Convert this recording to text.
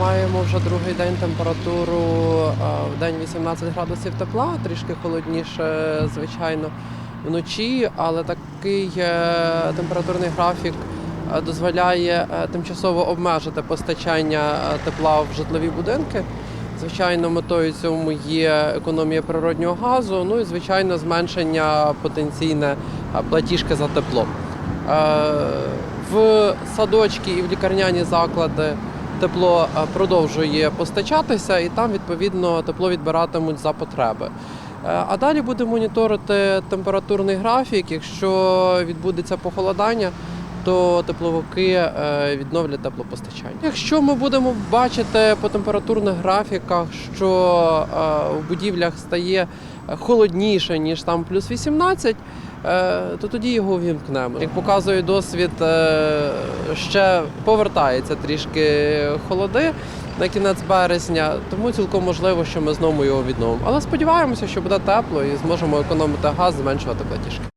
Маємо вже другий день температуру в день 18 градусів тепла, трішки холодніше, звичайно, вночі, але такий е, температурний графік е, дозволяє е, тимчасово обмежити постачання тепла в житлові будинки. Звичайно, метою цьому є економія природнього газу, ну і звичайно зменшення потенційне платіжки за тепло. В садочки і в лікарняні заклади тепло е, продовжує постачатися, і там відповідно тепло відбиратимуть за потреби. Е, А далі буде моніторити температурний графік. Якщо відбудеться похолодання, то тепловики е, відновлять теплопостачання. Якщо ми будемо бачити по температурних графіках, що е, в будівлях стає холодніше ніж там плюс 18, е, то тоді його вімкнемо. Як показує досвід, ще повертається трішки холоди на кінець березня, тому цілком можливо, що ми знову його відновимо. Але сподіваємося, що буде тепло і зможемо економити газ, зменшувати платіжки.